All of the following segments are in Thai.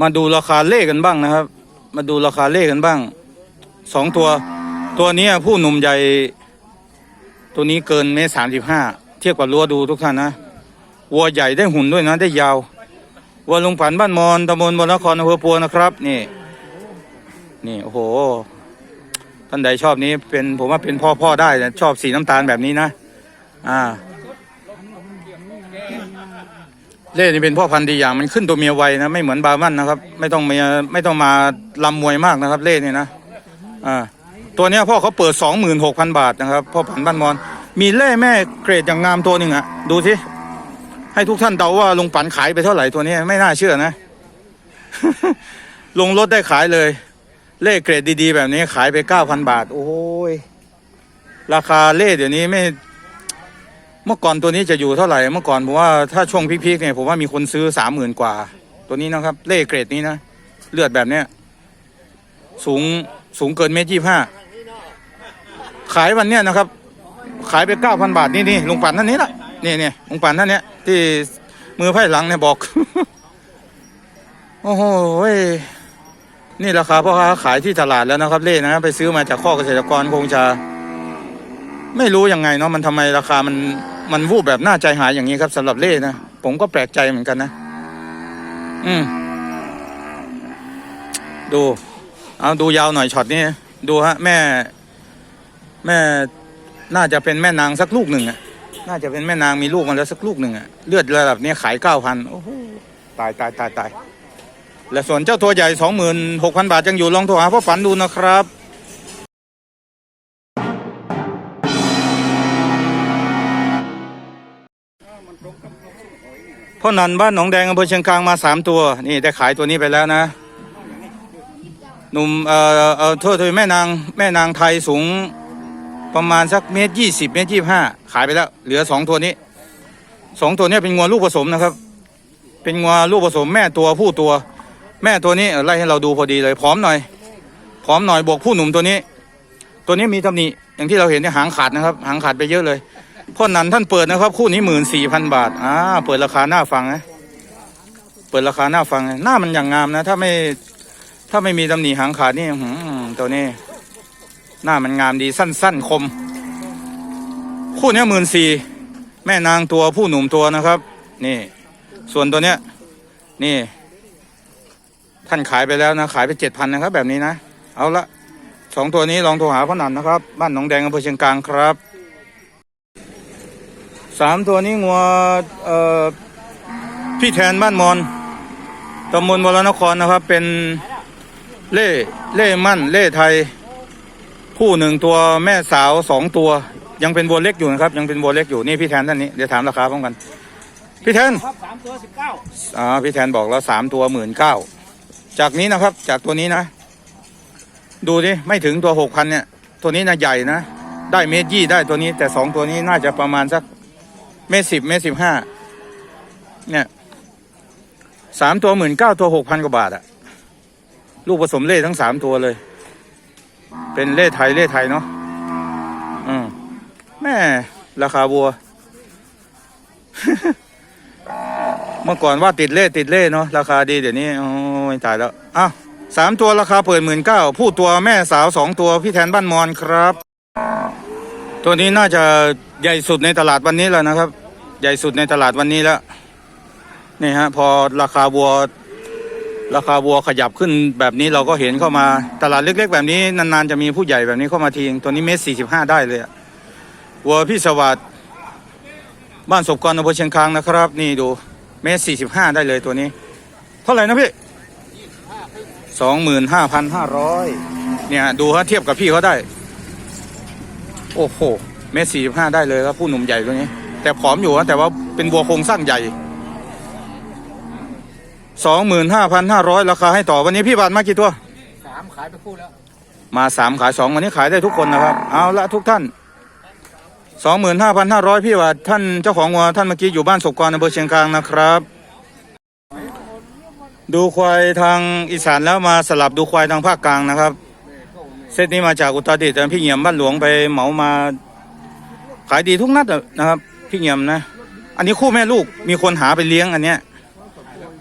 มาดูราคาเล่กันบ้างนะครับ มาดูราคาเล่กันบ้างสองตัว ตัวนี้ผู้หนุ่มใหญ่ ตัวนี้เกินเมตรสามสิบห้าเทียบกับรั้วดูทุกท่านนะวัวใหญ่ได้หุ่นด้วยนะ ได้ยาววัวลุงผันบ้านมอนตำบลบนครอำเภอปัวนะครับ นี่ นี่โอ้โหท่านใดชอบนี้เป็นผมว่าเป็นพ่อพ่อได้ชอบสีน้ำตาลแบบนี้นะ อ่า เล่นี่เป็นพ่อพันธุ์ดีอย่างมันขึ้นตัวเมียไวนะไม่เหมือนบาร์มันนะครับ ไม่ต้องมาไม่ต้องมาลำมวยมากนะครับ เล่นี่นะอ่าตัวเนี้ยพ่อเขาเปิดสองหมื่นหกพันบาทนะครับพ่อพันธุ์บ้านมอน มีเล่แม่เกรดอย่างงามตัวหนึ่งอะดูสิให้ทุกท่านเดาว่าลุงปันขายไปเท่าไหร่ตัวนี้ไม่น่าเชื่อนะ ลงรถได้ขายเลย เล่เกรดดีๆ แบบนี้ขายไปเก้าพันบาท โอ้ยราคาเล่เดี๋ยวนี้ไม่ เมื่อก่อนตัวนี้จะอยู่เท่าไหร่ เมื่อก่อนผมว่าถ้าช่วงพีคๆเนี่ยผมว่ามีคนซื้อสามหมื่นกว่า ตัวนี้นะครับ เล่เกรดนี้นะ เลือดแบบเนี้ยสูงสูงเกินเมตรยี่ห้าขายวันเนี้ยนะครับ ขายไปเก้าพันบาทนี่นี่ลุงปันท่านนี้ละนี่นี่ลุงปันท่านเนี้ยที่มือไพ่หลังเนี่ยบอก โอ้โหเว้ยนี่ราคาพ่อค้าขายที่ตลาดแล้วนะครับ เล่นะไปซื้อมาจากข้อเกษตรกรคงจะ ไม่รู้ยังไงเนาะมันทำไมราคามัน มันวูบแบบน่าใจหายอย่างนี้ครับสำหรับเล่นะ ผมก็แปลกใจเหมือนกันนะ อืม ดู เอาดูยาวหน่อยช็อตนี้ ดูฮะ แม่ แม่ น่าจะเป็นแม่นางสักลูกหนึ่งอะน่าจะเป็นแม่นางมีลูกมาแล้วสักลูกหนึ่งอะเลือดระดับนี้ขายเก้าพันโอ้โหตายตายตายตายและส่วนเจ้าตัวใหญ่สองหมื่นหกพันบาทยังอยู่ลองโทรหาพ่อฝันดูนะครับ พ่อนันบ้านหนองแดงอำเภอเชียงคานมาสามตัว นี่ได้ขายตัวนี้ไปแล้วนะ หนุ่มเอ่อเอ่อโทษทีแม่นางแม่นางไทยสูงประมาณสักเมตรยี่สิบเมตรยี่ห้าขายไปแล้ว เหลือสองตัวนี้สองตัวนี้เป็นงัวลูกผสมนะครับ เป็นงัวลูกผสมแม่ตัวผู้ตัว แม่ตัวนี้ไล่ให้เราดูพอดีเลยพร้อมหน่อยพร้อมหน่อยบวกผู้หนุ่มตัวนี้ ตัวนี้มีตำหนิอย่างที่เราเห็นเนี่ยหางขาดนะครับ หางขาดไปเยอะเลย พ่อนันท่านเปิดนะครับ คู่นี้หมื่นสี่พันบาทอ่าเปิดราคาหน้าฟังนะเปิดราคาหน้าฟังหน้ามันอย่างงามนะ ถ้าไม่ถ้าไม่มีตำหนิหางขาดนี่หือตัวนี้ หน้ามันงามดีสั้น ๆ คม คู่นี้หมื่นสี่แม่นางตัวผู้หนุ่มตัวนะครับ นี่ ส่วนตัวเนี้ย นี่ ท่านขายไปแล้วนะ ขายไปเจ็ดพันนะครับ แบบนี้นะ เอาละสองตัวนี้ลองโทรหาพ่อนันนะครับ บ้านหนองแดงอำเภอเชียงกลางครับ สามตัวนี้งัวเอ่อพี่แทนบ้านมอนตำบลวรนครนะครับ เป็นเล่เล่มั่นเล่ไทย คู่หนึ่งตัวแม่สาวสองตัว ยังเป็นวัวเล็กอยู่นะครับ ยังเป็นวัวเล็กอยู่นี่พี่แทนท่านนี้เดี๋ยวถามราคาพร้อมกัน พี่แทนครับสามตัวสิบเก้าอ่าพี่แทนบอกแล้วสามตัวหมื่นเก้าจากนี้นะครับ จากตัวนี้นะ ดูดิไม่ถึงตัวหกพันเนี่ย ตัวนี้นะใหญ่นะ ได้เมตรยี่ได้ตัวนี้ แต่สองตัวนี้น่าจะประมาณสัก เมตรสิบเมตรสิบห้าเนี่ยสามตัวหมื่นเก้าตัวหกพันกว่าบาทอะลูกผสมเล่ทั้งสามตัวเลย เป็นเล่ไทยเล่ไทยเนาะอืมแม่ราคาวัว เมื่อก่อนว่าติดเล่ติดเล่เนาะราคาดีเดี๋ยวนี้โอ้ยตายแล้วอ้าวสามตัวราคาเปิดหมื่นเก้าผู้ตัวแม่สาวสองตัวพี่แทนบ้านมอนครับ ตัวนี้น่าจะ ใหญ่สุดในตลาดวันนี้แล้วนะครับ ใหญ่สุดในตลาดวันนี้แล้วนี่ฮะพอราคาวัว ราคาวัวขยับขึ้นแบบนี้เราก็เห็นเข้ามาตลาดเล็ก ๆ แบบนี้นานๆจะมีผู้ใหญ่แบบนี้เข้ามาทีงตัวนี้เมตรสี่สิบห้าได้เลยอะวัวพี่สวัสด์บ้านศพกรอำเภอเชียงคานนะครับ นี่ดูเมตรสี่สิบห้าได้เลยตัวนี้ เท่าไหร่นะพี่สองหมื่นห้าพันห้าร้อยเนี่ยดูฮะเทียบกับพี่เขาได้ โอ้โห เมตรสี่สิบห้าได้เลยครับผู้หนุ่มใหญ่ตัวนี้ แต่ผอมอยู่นะแต่ว่าเป็นวัวโครงสร้างใหญ่สองหมื่นห้าพันห้าร้อยราคาให้ต่อวันนี้พี่บาทมากี่ตัวสามขายไปคู่แล้ว มาสามขายสองวันนี้ขายได้ทุกคนนะครับ เอาละทุกท่านสองหมื่นห้าพันห้าร้อยพี่ว่าท่านเจ้าของวัวท่านเมื่อกี้อยู่บ้านศกกรอำเภอเชียงคานนะครับ ดูควายทางอีสานแล้วมาสลับดูควายทางภาคกลางนะครับ เซตนี้มาจากอุตรดิตถ์แต่พี่เหี่ยมบ้านหลวงไปเหมามา ขายดีทุกนัดอะนะครับ พี่เหี่ยมนะ อันนี้คู่แม่ลูกมีคนหาไปเลี้ยงอันเนี้ย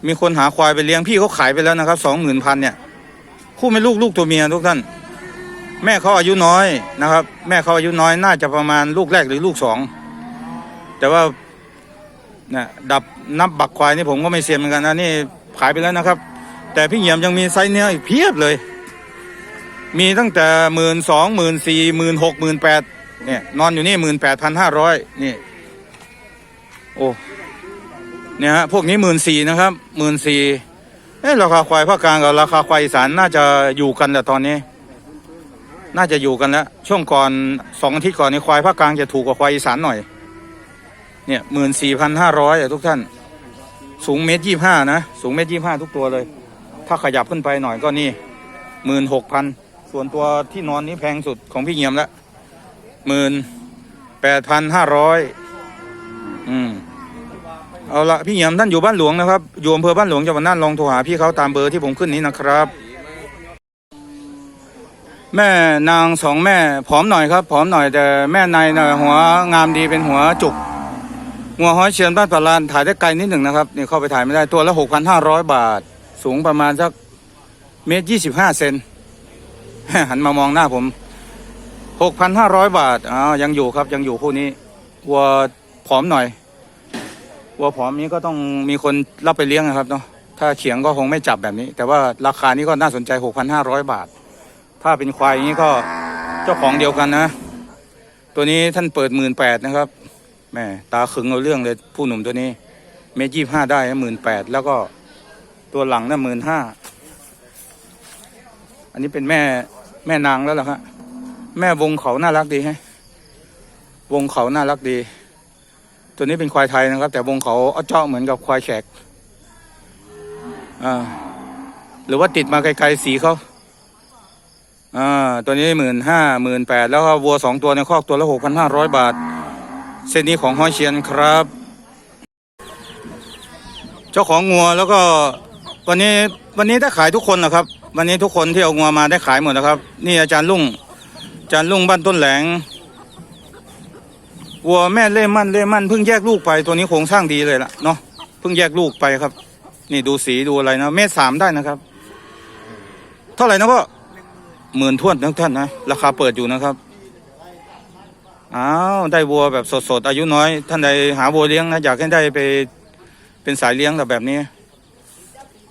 มีคนหาควายไปเลี้ยงพี่เขาขายไปแล้วนะครับสองหมื่นพันเนี่ย คู่ไม่ลูกลูกตัวเมียทุกท่าน แม่เขาอายุน้อยนะครับ แม่เขาอายุน้อยน่าจะประมาณลูกแรกหรือลูกสองแต่ว่านี่ยดับนับบักควายนี่ผมก็ไม่เสียเหมือนกันนะนี่ขายไปแล้วนะครับ แต่พี่เหี่ยมยังมีไซส์เนื้ออีกเพียบเลย มีตั้งแต่หมื่นสองหมื่นสี่หมื่นหกหมื่นแปด เนี่ยนอนอยู่นี่หมื่นแปดพันห้าร้อยนี่ โอ้เนี่ยฮะพวกนี้หมื่นสี่นะครับหมื่นสี่เอ๊ะราคาควายภาคกลางกับราคาควายอีสานน่าจะอยู่กันแต่ตอนนี้ น่าจะอยู่กันแล้วช่วงก่อนสองอาทิตย์ก่อนนี้ควายภาคกลางจะถูกกว่าควายอีสานหน่อย เนี่ยหมื่นสี่พันห้าร้อยทุกท่าน สูงเมตรยี่ห้านะสูงเมตรยี่ห้าทุกตัวเลย ถ้าขยับขึ้นไปหน่อยก็นี่หมื่นหกพันส่วนตัวที่นอนนี้แพงสุดของพี่เงียมละ หมื่นแปดพันห้าร้อยอืมเอาละพี่เหยี่ยมท่านอยู่บ้านหลวงนะครับ อยู่อำเภอบ้านหลวงจังหวัดน่านลองโทรหาพี่เขาตามเบอร์ที่ผมขึ้นนี้นะครับ แม่นางสองแม่ผอมหน่อยครับผอมหน่อยแต่แม่ในน่ะหัวงามดีเป็นหัวจุกหัวห้อยเชียนบ้านปะลานถ่ายได้ไกลนิดหนึ่งนะครับนี่เข้าไปถ่ายไม่ได้ตัวละหกพันห้าร้อยบาท สูงประมาณสักเมตรยี่สิบห้าเซนหันมามองหน้าผม หกพันห้าร้อยบาทอ้าวยังอยู่ครับยังอยู่คู่นี้วัวผอมหน่อยวัวผอมนี้ก็ต้องมีคนรับไปเลี้ยงนะครับเนาะถ้าเขียงก็คงไม่จับแบบนี้ แต่ว่าราคานี้ก็น่าสนใจ 6,500 บาท ถ้าเป็นควายอย่างนี้ก็เจ้าของเดียวกันนะ ตัวนี้ท่านเปิดหมื่นแปดนะครับแม่ตาขึงเอาเรื่องเลยผู้หนุ่มตัวนี้ เมตรยี่ห้าได้หมื่นแปดแล้วก็ตัวหลังน่ะหมื่นห้าอันนี้เป็นแม่แม่นางแล้วเหรอครับ แม่วงเขาน่ารักดีฮะวงเขาน่ารักดี ตัวนี้เป็นควายไทยนะครับ แต่วงเขาเอาเจาะเหมือนกับควายแขกอ่าหรือว่าติดมาไกลๆสีเขาอ่าตัวนี้หมื่นห้าหมื่นแปดแล้วก็วัวสองตัวในคอกตัวละหกพันห้าร้อยบาท เส้นนี้ของห้อยเชียนครับ เจ้าของงัวแล้วก็วันนี้วันนี้ได้ขายทุกคนนะครับ วันนี้ทุกคนที่เอางัวมาได้ขายหมดนะครับ นี่อาจารย์ลุง จารย์ลุงบ้านต้นแหลงวัวแม่เล่มันเล่มันเพิ่งแยกลูกไปตัวนี้โครงสร้างดีเลยล่ะเนาะเพิ่งแยกลูกไปครับ นี่ดูสีดูอะไรนะเมตรสามได้นะครับ เท่าไหร่นะพ่อหมื่นทวนนะท่านนะราคาเปิดอยู่นะครับอ้าวได้วัวแบบสดๆอายุน้อย ท่านใดหาวัวเลี้ยงนะอยากให้ได้ไปเป็นสายเลี้ยงแบบแบบนี้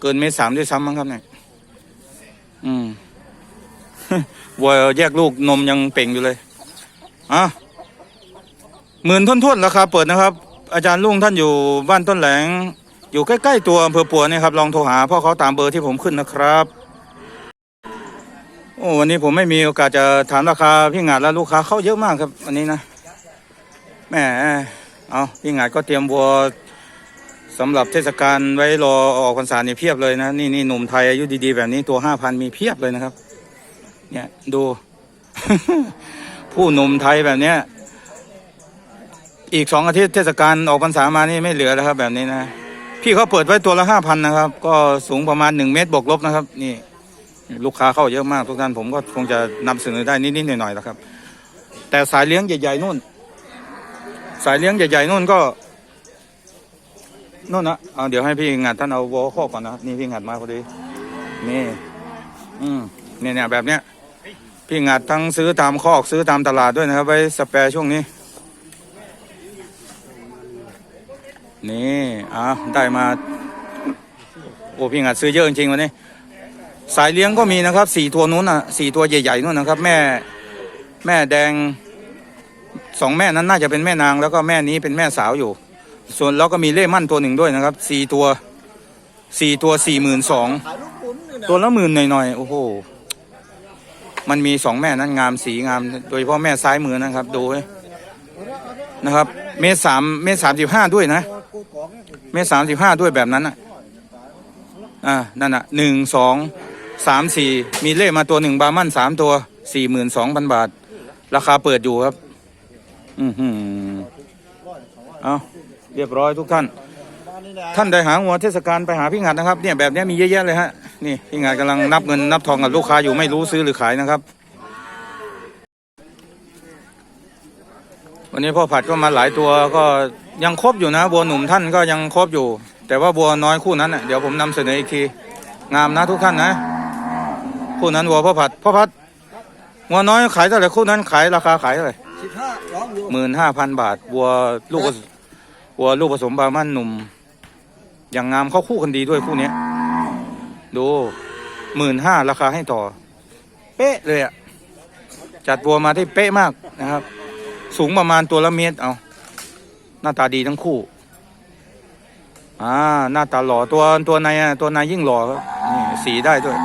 เกินเมตรสามด้วยซ้ำมั้งครับเนี่ยอืม วัวแยกลูกนมยังเป่งอยู่เลยอะหมื่นท่วนๆราคาเปิดนะครับ อาจารย์ลุงท่านอยู่บ้านต้นแหลง อยู่ใกล้ๆตัวอำเภอปัวเนี่ยครับลองโทรหาพ่อเขาตามเบอร์ที่ผมขึ้นนะครับโอ้วันนี้ผมไม่มีโอกาสจะถามราคาพี่งาดแล้วลูกค้าเข้าเยอะมากครับวันนี้นะแหมเอาพี่งาดก็เตรียมวัวสำหรับเทศกาลไว้รอออกพรรษาเนี่ยเพียบเลยนะนี่นี่หนุ่มไทยอายุดีๆแบบนี้ตัวห้าพันมีเพียบเลยนะครับ เนี่ยดู ผู้หนุ่มไทยแบบเนี้ย อีกสองอาทิตย์เทศกาลออกพรรษามานี่ไม่เหลือแล้วครับ แบบนี้นะพี่เขาเปิดไว้ตัวละห้าพันนะครับ ก็สูงประมาณหนึ่งเมตรบวกลบนะครับ นี่ ลูกค้าเข้าเยอะมากทุกท่านผมก็คงจะนำเสนอได้นิดๆหน่อยๆนะครับ แต่สายเลี้ยงใหญ่ๆนู่น สายเลี้ยงใหญ่ๆนู่นก็นู่นนะเอาเดี๋ยวให้พี่งัดท่านเอาวอลข้อก่อนนะนี่พี่งัดมาพอดีนี่ อืมเนี่ยเนี่ยแบบเนี้ย พี่งัดทั้งซื้อตามคอกซื้อตามตลาดด้วยนะครับ ไว้สแปรช่วงนี้ นี่อะได้มาโอ้พี่งัดซื้อเยอะจริงวันนี้ สายเลี้ยงก็มีนะครับสี่ตัวนู้นอะสี่ตัวใหญ่ๆนู้นนะครับ แม่ แม่แดงสองแม่นั้นน่าจะเป็นแม่นางแล้วก็แม่นี้เป็นแม่สาวอยู่ ส่วนแล้วก็มีเล่มั่นตัวหนึ่งด้วยนะครับสี่ตัวสี่ตัวสี่หมื่นสองตัวละหมื่นหน่อยๆโอ้โห มันมีสองแม่นั้นงามสีงาม โดยเฉพาะแม่ซ้ายมือนะครับ ดูนะครับ เมตรสามเมตรสามสิบห้าด้วยนะ เมตรสามสิบห้าด้วยแบบนั้นอะอ่านั่นอะหนึ่งสองสามสี่มีเลขมาตัวหนึ่งบามันสามตัวสี่หมื่นสองพันบาท ราคาเปิดอยู่ครับ อือหือเอาเรียบร้อยทุกท่าน ท่านใดหาหัวเทศกาลไปหาพี่งัดนะครับ เนี่ยแบบนี้มีเยอะแยะเลยฮะ นี่พี่งัดกำลังนับเงินนับทองกับลูกค้าอยู่ไม่รู้ซื้อหรือขายนะครับ วันนี้พ่อผัดก็มาหลายตัวก็ยังครบอยู่นะวัวหนุ่มท่านก็ยังครบอยู่ แต่ว่าวัวน้อยคู่นั้นน่ะเดี๋ยวผมนำเสนออีกที งามนะทุกท่านนะ คู่นั้นวัวพ่อผัดพ่อผัดวัวน้อยขายเท่าไหร่คู่นั้นขายราคาขายเท่าไหร่สิบห้าร้องอยู่หมื่นห้าพันบาทวัวลูกผสวัวลูกผสมบามันหนุ่ม อย่างงามเขาคู่กันดีด้วยคู่เนี้ย ดูหมื่นห้าราคาให้ต่อ เป๊ะเลยอะจัดวัวมาที่เป๊ะมากนะครับ สูงประมาณตัวละเมตรเอาหน้าตาดีทั้งคู่อ่าหน้าตาหล่อตัวตัวในอะตัวในยิ่งหล่อครับนี่สีได้ด้วย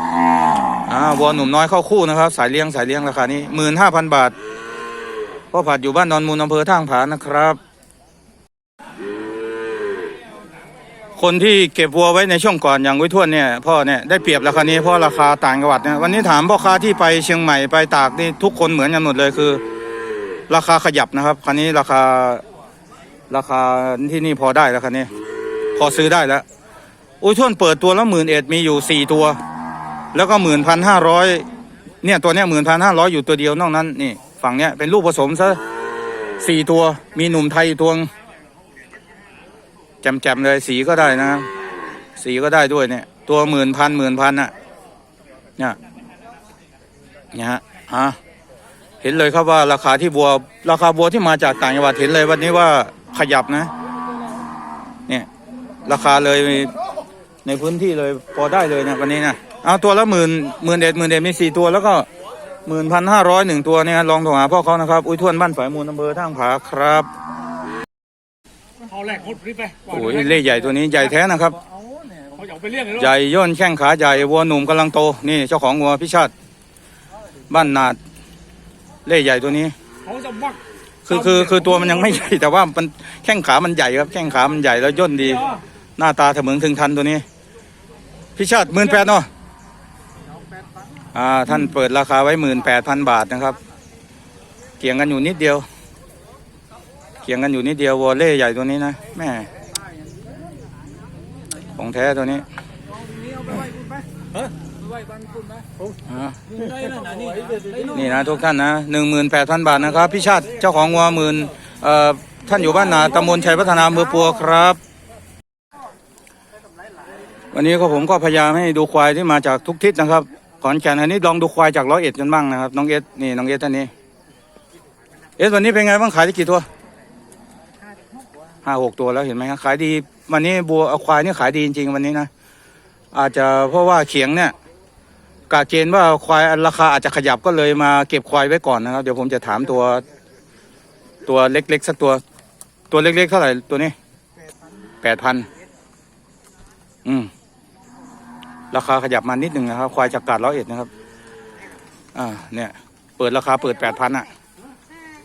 อ่าวัวหนุ่มน้อยเข้าคู่นะครับ สายเลี้ยงสายเลี้ยงราคานี้หมื่นห้าพันบาทพ่อผัดอยู่บ้านดอนมูลอำเภอท่างผานะครับ คนที่เก็บวัวไว้ในช่วงก่อนอย่างวิทวนเนี่ยพ่อเนี่ยได้เปรียบราคานี้เพราะราคาต่างจังหวัดเนี่ยวันนี้ถามพ่อค้าที่ไปเชียงใหม่ไปตากนี่ทุกคนเหมือนกันหมดเลยคือ ราคาขยับนะครับคันนี้ราคาราคาที่นี่พอได้แล้วคันนี้ พอซื้อได้แล้วอุ้ยท่วนเปิดตัวและหมื่นเอ็ดมีอยู่สี่ตัว แล้วก็หมื่นพันห้าร้อยเนี่ยตัวเนี้ยหมื่นพันห้าร้อยอยู่ตัวเดียวนอกนั้นนี่ฝั่งเนี้ยเป็นลูกผสมซะสี่ตัว มีหนุ่มไทยตัว แจมๆเลยสีก็ได้นะสีก็ได้ด้วยเนี่ย ตัวหมื่นพันหมื่นพันอะเนี่ยเนี่ยฮะฮะเห็นเลยครับว่าราคาที่บัว ราคาบัวที่มาจากต่างจังหวัดเห็นเลยวันนี้ว่าขยับนะ เนี่ย ราคาเลยในพื้นที่เลยพอได้เลยนะวันนี้นะเอาตัวละหมื่นหมื่นเอ็ดหมื่นเอ็ดมีสี่ตัวแล้วก็หมื่นพันห้าร้อยหนึ่งตัวเนี่ยลองโทรหาพ่อเขานะครับ อุ้ยทวนบ้านฝ่ายมูลอำเภอท่างผาครับ เอาแรกคนรีบไปโอ้ยเล่ใหญ่ตัวนี้ใหญ่แท้นะครับเอาเนี่ยเขาอยากไปเลี้ยงเลยใหญ่ย่นแข้งขาใหญ่วัวหนุ่มกำลังโตนี่เจ้าของวัวพิชาติบ้านนาดเล่ใหญ่ตัวนี้เขาจะมักคือคือคือตัวมันยังไม่ใหญ่แต่ว่ามันแข้งขามันใหญ่ครับแข้งขามันใหญ่แล้วย่นดี หน้าตาเถมึงถึงทันตัวนี้ พิชาติหมื่นแปดเนาะอ่าท่านเปิดราคาไว้หมื่นแปดพันบาทนะครับ เกี่ยงกันอยู่นิดเดียว เกี่ยงกันอยู่นิดเดียววอลเล่ใหญ่ตัวนี้นะแม่ของแท้ตัวนี้เอาไปไหว้คุณไปเฮ้ยไปไหว้บ้านคุณไหมอ่าไอ้นั่นน่ะนี่ไอ้นู่นนี่นะทุกท่านนะหนึ่งหมื่นแปดพันบาทนะครับ พี่ชาติเจ้าของวัวหมื่นเอ่อท่านอยู่บ้านนาตำบลชัยพัฒนาอำเภอปัวครับ วันนี้ก็ผมก็พยายามให้ดูควายที่มาจากทุกทิศนะครับขอนแก่นอันนี้ลองดูควายจากร้อยเอ็ดกันบ้างนะครับน้องเอสนี่น้องเอสท่านนี้เอสวันนี้เป็นไงบ้างขายได้กี่ตัว ห้าหกตัวแล้วเห็นไหมครับขายดี วันนี้บัวเอาควายนี่ขายดีจริงๆวันนี้นะ อาจจะเพราะว่าเขียงเนี่ยกาเกณฑ์ว่าควายราคาอาจจะขยับก็เลยมาเก็บควายไว้ก่อนนะครับ เดี๋ยวผมจะถามตัวตัวเล็กๆสักตัว ตัวเล็กๆเท่าไหร่ตัวนี้แปดพันอืมราคาขยับมานิดหนึ่งนะครับ ควายจากกาดร้อยเอ็ดนะครับ อ่า เนี่ย เปิดราคาเปิดแปดพันอะ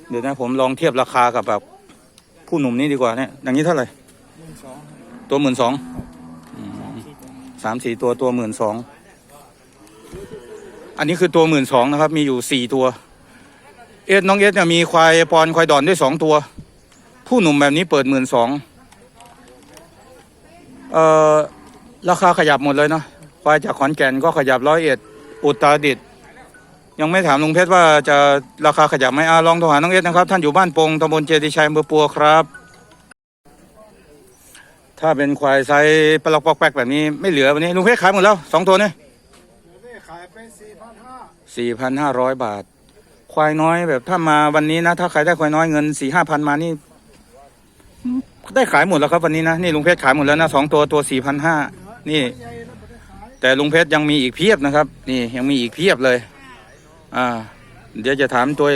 เดี๋ยวนะผมลองเทียบราคากับแบบ ผู้หนุ่มนี้ดีกว่าเนี่ยอย่างนี้เท่าไหร่สองตัวหมื่นสองสามสี่ตัวตัวหมื่นสองอันนี้คือตัวหมื่นสองนะครับ มีอยู่สี่ตัว เอสน้องเอสเนี่ยมีควายปอนควายดอนด้วยสองตัว ผู้หนุ่มแบบนี้เปิดหมื่นสองเอ่อราคาขยับหมดเลยเนาะควายจากขอนแก่นก็ขยับร้อยเอ็ดอุตรดิตถ์ ยังไม่ถามลุงเพชรว่าจะราคาขยับไหมอาลองโทรหาน้องเอสนะครับ ท่านอยู่บ้านปงตำบลเจดีชัยอำเภอปัวครับ ถ้าเป็นควายไซส์ปลอกปอกแปกแบบนี้ไม่เหลือวันนี้ลุงเพชรขายหมดแล้วสองตัวนี่ขายไปสี่พันห้าสี่พันห้าร้อยบาท ควายน้อยแบบถ้ามาวันนี้นะ ถ้าใครได้ควายน้อยเงินสี่ห้าพันมานี่ ได้ขายหมดแล้วครับวันนี้นะนี่ลุงเพชรขายหมดแล้วนะสองตัวตัวสี่พันห้านี่ แต่ลุงเพชรยังมีอีกเพียบนะครับ นี่ยังมีอีกเพียบเลย อ่า เดี๋ยวจะถามตัว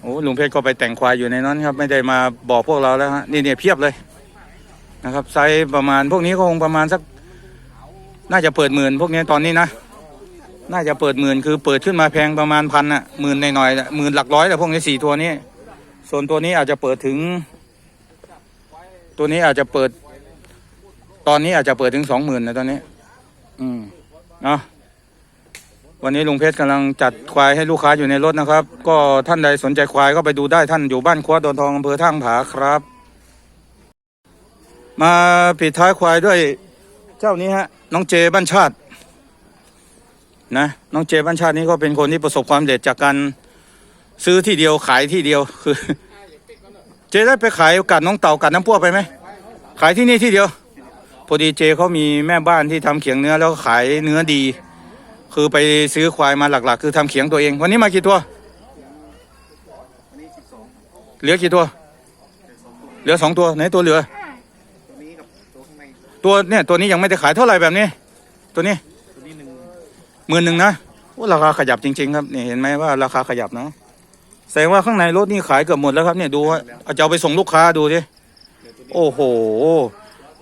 โอ้ลุงเพชรก็ไปแต่งควายอยู่ในนั้นครับ ไม่ได้มาบอกพวกเราแล้วฮะนี่เนี่ยเพียบเลยนะครับไซส์ประมาณพวกนี้ก็คงประมาณสัก น่าจะเปิดหมื่นพวกนี้ตอนนี้นะน่าจะเปิดหมื่นคือเปิดขึ้นมาแพงประมาณพันอะหมื่นหน่อยๆน่ะหมื่นหลักร้อยแต่พวกนี้สี่ตัวนี้ ส่วนตัวนี้อาจจะเปิดถึง ตัวนี้อาจจะเปิด ตอนนี้อาจจะเปิดถึงสองหมื่นนะตอนนี้ อืมเนาะ วันนี้ลุงเพชรกำลังจัดควายให้ลูกค้าอยู่ในรถนะครับ ก็ท่านใดสนใจควายก็ไปดูได้ท่านอยู่บ้านครัวดอนทองอำเภอท่างผาครับ มาปิดท้ายควายด้วยเจ้านี้ฮะน้องเจบ้านชาตินะน้องเจบ้านชาตินี้ก็เป็นคนที่ประสบความสำเร็จจากการซื้อที่เดียวขายที่เดียวคือ เจได้ไปขายกัดน้องเต่ากัดน้ำพวกไปไหมขายที่นี่ที่เดียวพอดีเจเขามีแม่บ้านที่ทำเขียงเนื้อแล้วขายเนื้อดี คือไปซื้อควายมาหลัก ๆ คือทำเขียงตัวเอง วันนี้มากี่ตัวอันนี้สิบสองเหลือกี่ตัว เหลือสองตัวไหนตัวเหลือตัวนี้กับตัวข้างในตัวเนี่ยตัวนี้ยังไม่ได้ขายเท่าไหร่แบบนี้ ตัวนี้ตัวนี้หนึ่งหมื่นหนึ่งนะโอ้ราคาขยับจริง ๆ ครับนี่เห็นไหมว่าราคาขยับเนาะแสดงว่าข้างในรถนี่ขายเกือบหมดแล้วครับเนี่ยดูว่าเอาจะเอาไปส่งลูกค้าดูดิเดี๋ยวตัวนี้โอ้โห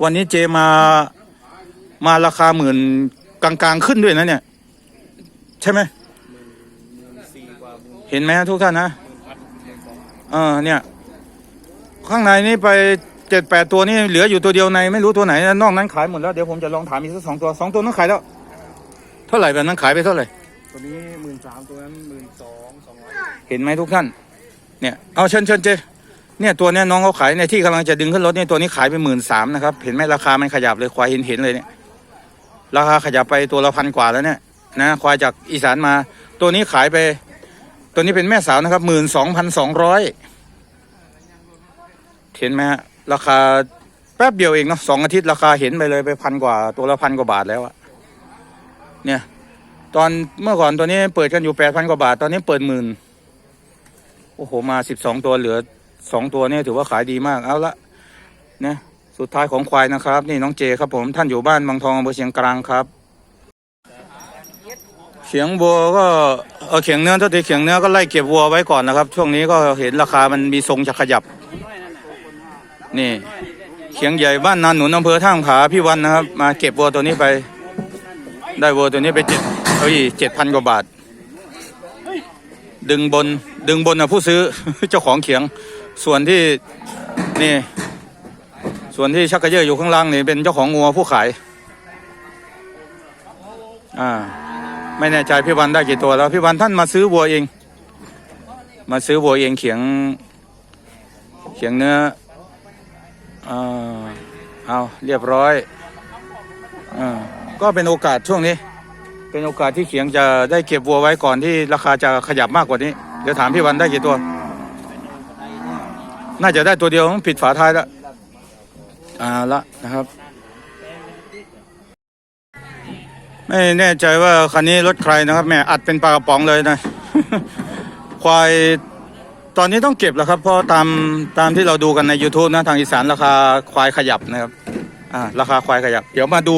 วันนี้เจมามาราคาหมื่นกลางๆขึ้นด้วยนะเนี่ย ใช่ไหมหมื่นสี่กว่าหมื่นเห็นไหมฮะทุกท่านนะหมื่นพันหมื่นสองเออเนี่ย ข้างในนี่ไปเจ็ดแปดตัวนี่เหลืออยู่ตัวเดียวในไม่รู้ตัวไหนนะนอกนั้นขายหมดแล้วเดี๋ยวผมจะลองถามอีกสักสองตัวสองตัวนั้นขายแล้ว เท่าไหร่แบบนั้นขายไปเท่าไหร่ตัวนี้หมื่นสามตัวนั้นหมื่นสองสองร้อยเห็นไหมทุกท่าน เนี่ยเอาเชิญเชิญเจเนี่ยตัวเนี้ยน้องเขาขายในยที่กำลังจะดึงขึ้นรถเนี่ยตัวนี้ขายไปหมื่นสามนะครับเห็นไหมราคามันขยับเลยควายเห็นเห็นเลยเนี่ยราคาขยับไปตัวละพันกว่าแล้วเนี่ย นะควายจากอีสานมา ตัวนี้ขายไป ตัวนี้เป็นแม่สาวนะครับหมื่นสองพันสองร้อยเห็นไหมฮะราคาแป๊บเดียวเองเนาะสองอาทิตย์ราคาเห็นไปเลยไปพันกว่า ตัวละพันกว่าบาทแล้วอะเนี่ย ตอนเมื่อก่อนตัวนี้เปิดกันอยู่แปดพันกว่าบาท ตอนนี้เปิดหมื่นโอ้โหมาสิบสองตัวเหลือสองตัวเนี่ยถือว่าขายดีมากเอาละเนี่ยสุดท้ายของควายนะครับ นี่น้องเจครับผมท่านอยู่บ้านบางทองอำเภอเชียงกลางครับ เขียงวัวก็เออเขียงเนื้อเท่าที่เขียงเนื้อก็ไล่เก็บวัวไว้ก่อนนะครับ ช่วงนี้ก็เห็นราคามันมีทรงจะขยับ นี่ เขียงใหญ่บ้านนานหนุนอำเภอท่ามขาพี่วันนะครับ มาเก็บวัวตัวนี้ไป ได้วัวตัวนี้ไปเจ็ดเอ้ยเจ็ดพันกว่าบาท ดึงบนดึงบนนะผู้ซื้อเจ้าของเขียง ส่วนที่นี่ ส่วนที่ชักกระเยอะอยู่ข้างล่างนี่เป็นเจ้าของงัวผู้ขาย อ่า ไม่แน่ใจพี่วันได้กี่ตัวแล้วพี่วันท่านมาซื้อวัวเอง มาซื้อวัวเองเขียงเขียงเนื้ออ่าเอาเรียบร้อยอ่าก็เป็นโอกาสช่วงนี้ เป็นโอกาสที่เขียงจะได้เก็บวัวไว้ก่อนที่ราคาจะขยับมากกว่านี้ เดี๋ยวถามพี่วันได้กี่ตัว น่าจะได้ตัวเดียวมั้งผิดฝาท้ายแล้วอ่าละนะครับ ไม่แน่ใจว่าคันนี้รถใครนะครับ แม่อัดเป็นปลากระป๋องเลยนะ ควายตอนนี้ต้องเก็บแล้วครับ เพราะตามตามที่เราดูกันใน YouTube นะทางอีสานราคาควายขยับนะครับอ่าราคาควายขยับ เดี๋ยวมาดู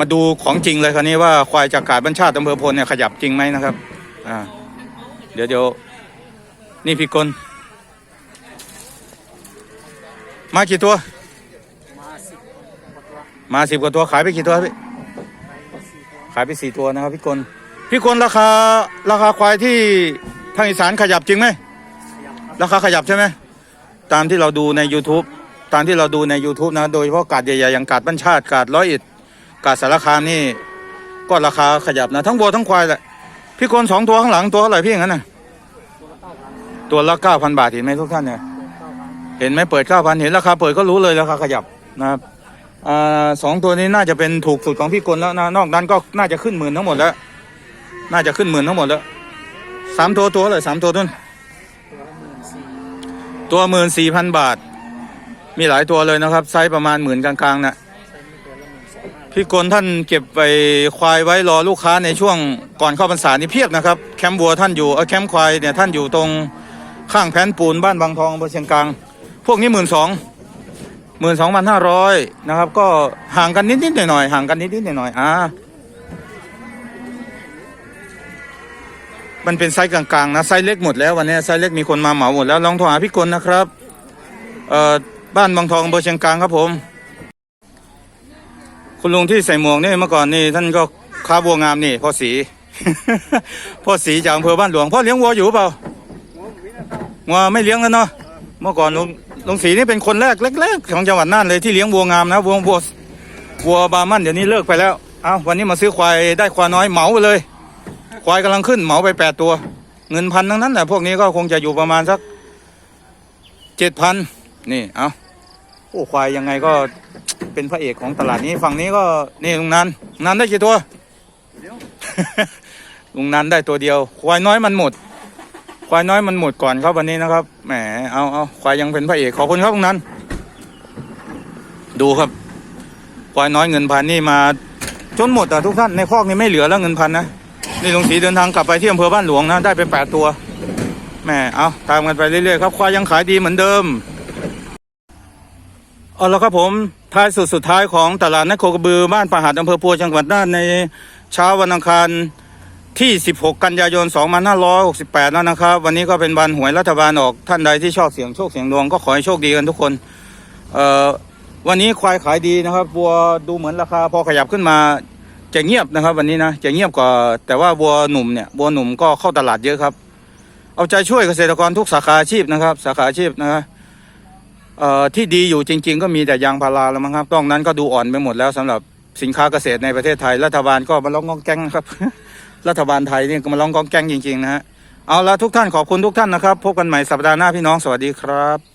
มาดูของจริงเลยคันนี้ว่าควายจากกาดบัญชาติอำเภอพลเนี่ยขยับจริงไหมนะครับอ่าเดี๋ยวเดี๋ยวนี่พี่กลมากี่ตัว มาสิบกว่าตัวมาสิบกว่าตัวขายไปกี่ตัวพี่ ขายไปสี่ตัวนะครับพี่กลพี่กลราคาราคาควายที่ทางอีสานขยับจริงไหมขยับครับราคาขยับใช่ไหมตามที่เราดูใน YouTube ตามที่เราดูใน YouTube นะ โดยเฉพาะกาดใหญ่ๆอย่างกาดบ้านชาติกาดร้อยเอ็ดกาดสารคามนี่ ก็ราคาขยับนะ ทั้งวัวทั้งควายแหละพี่กลสองตัวข้างหลังตัวเท่าไหร่พี่อย่างนั้นน่ะตัวละเก้าพันตัวละเก้าพันบาทเห็นไหมทุกท่านเนี่ยเก้าพันเห็นไหมเปิดเก้าพันเห็นราคาเปิดก็รู้เลยราคาขยับนะครับ อ่าสองตัวนี้น่าจะเป็นถูกสุดของพี่กลแล้วนะนอกนั้นก็น่าจะขึ้นหมื่นทั้งหมดแล้ว น่าจะขึ้นหมื่นทั้งหมดแล้วสามตัวตัวเลยสามตัวต้นตัวหมื่นสี่ตัวหมื่นสี่พันบาท มีหลายตัวเลยนะครับ ไซส์ประมาณหมื่นกลางๆนะ่ะพี่กลท่านเก็บไปควายไว้รอลูกค้าในช่วงก่อนเข้าพรรษานี่เพียบนะครับ แคมป์วัวท่านอยู่เออแคมป์ควายเนี่ยท่านอยู่ตรงข้างแผ่นปูนบ้านบางทองอำเภอเชียงกลาง พวกนี้หมื่นสอง หมื่นสองพันห้าร้อยนะครับ ก็ห่างกันนิดๆหน่อยๆห่างกันนิดๆหน่อยๆอ่ามันเป็นไซส์กลางๆนะไซส์เล็กหมดแล้ววันนี้ไซส์เล็กมีคนมาเหมาหมดแล้วลองโทรหาพี่กลนะครับเอ่อบ้านบางทองอำเภอเชียงกลางครับผม คุณลุงที่ใส่หมวกนี่เมื่อก่อนนี่ท่านก็ค้าวัวงามนี่พ่อสีพ่อสีจากอำเภอบ้านหลวงพ่อเลี้ยงวัวอยู่เปล่าวัวไม่เลี้ยงแล้วเนาะเมื่อก่อนลุง ลุงศรีนี่เป็นคนแรกเล็กๆของจังหวัดน่านเลยที่เลี้ยงวัวงามนะวัววัววัวบาร์มันเดี๋ยวนี้เลิกไปแล้วเอาวันนี้มาซื้อควายได้ควายน้อยเหมาไปเลย ควายกำลังขึ้นเหมาไปแปดตัว เงินพันทั้งนั้นแหละพวกนี้ก็คงจะอยู่ประมาณสักเจ็ดพันนี่เอาโอ้ควายยังไงก็เป็นพระเอกของตลาดนี้ฝั่งนี้ก็นี่ลุงนันลุงนันได้กี่ตัวลุงนันได้ตัวเดียว ควายน้อยมันหมด ควายน้อยมันหมดก่อนครับวันนี้นะครับแหมเอาเอาควายยังเป็นพระเอกขอบคุณครับลุงนั้น ดูครับ ควายน้อยเงินพันนี่มาจนหมดอะทุกท่านในคอกนี่ไม่เหลือแล้วเงินพันนะนี่ลุงศรีเดินทางกลับไปที่อำเภอบ้านหลวงนะได้ไปแปดตัวแหมเอาตามกันไปเรื่อยๆครับควายยังขายดีเหมือนเดิมเอาละครับผมท้ายสุดสุดท้ายของตลาดนัดโคกระบือบ้านประหัดอำเภอปัวจังหวัดน่านในเช้าวันอังคาร ที่ 16 กันยายน 2568 แล้วนะครับ วันนี้ก็เป็นวันหวยรัฐบาลออกท่านใดที่ชอบเสียงโชคเสียงดวงก็ขอให้โชคดีกันทุกคนเอ่อวันนี้ควายขายดีนะครับวัวดูเหมือนราคาพอขยับขึ้นมาจะเงียบนะครับ วันนี้นะจะเงียบกว่าแต่ว่าวัวหนุ่มเนี่ยวัวหนุ่มก็เข้าตลาดเยอะครับ เอาใจช่วยเกษตรกรทุกสาขาอาชีพนะครับ สาขาอาชีพนะครับเอ่อที่ดีอยู่จริง ๆ ก็มีแต่ยางพาราแล้วมั้งครับต้องนั้นก็ดูอ่อนไปหมดแล้วสำหรับสินค้าเกษตรในประเทศไทยรัฐบาลก็มาร้ององแกงนะครับ รัฐบาลไทยนี่ก็มาร้องกองแกงจริงๆนะฮะเอาละทุกท่านขอบคุณทุกท่านนะครับ พบกันใหม่สัปดาห์หน้าพี่น้องสวัสดีครับ